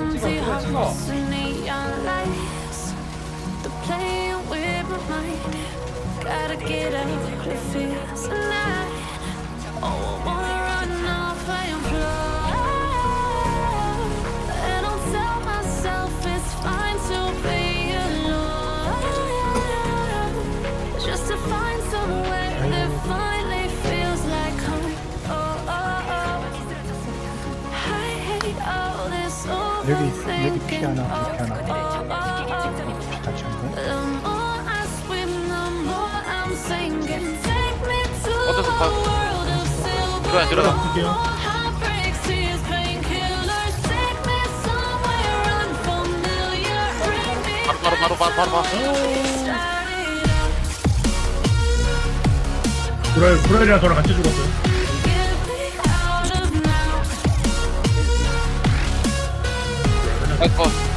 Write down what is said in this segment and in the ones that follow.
empty hearts and neon lights. They're playing with my mind. Gotta get out of here. 여기 여기 피 overthinking. 하나 이렇게 하나 Oh, oh, oh. 같이 한거 The more I swim, the more I'm sinking. Take me to 어디서 a 봐? world of silver. 들어와 들어가. Bring me 바로 바로 바로 바로 바로 바로. 브라이, 브라이랑 저랑 같이 죽었어요. 나이스. up.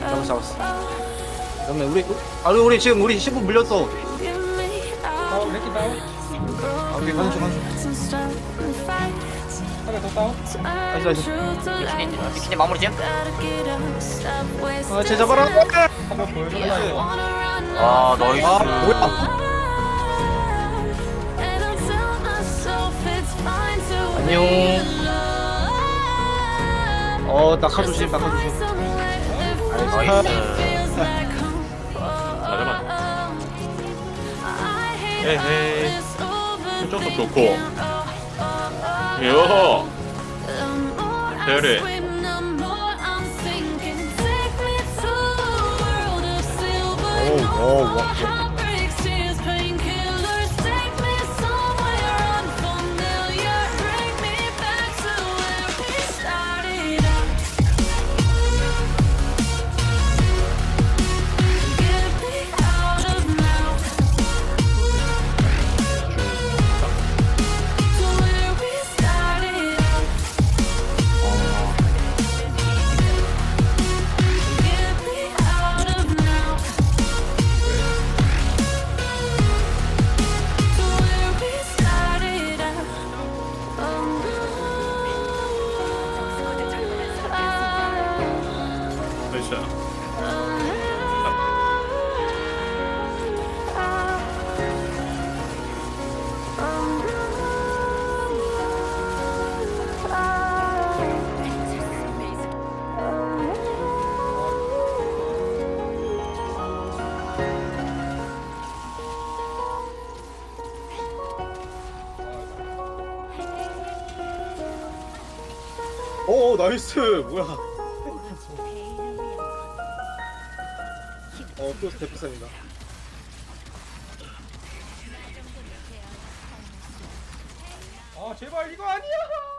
잡았어, 잡았어. 그러면 우리 아 우리 지금 우리 10분 물렸어. 다운. 레키 다운 아, 오케이 가는 중 가는 중. 하나 더 다운 나이스. to lies. 비키니 마무리 wasting 아쟤 잡아라. 한번 보여줘 run 아 나이스 아 뭐야? 안녕. 어 낙하 조심 낙하 조심. 나이스 more I'm sinking. Take me to a world of silver. 오, No 오, more 와. 오 나이스 뭐야? 어 또 대표사입니다. 아 제발 이거 아니야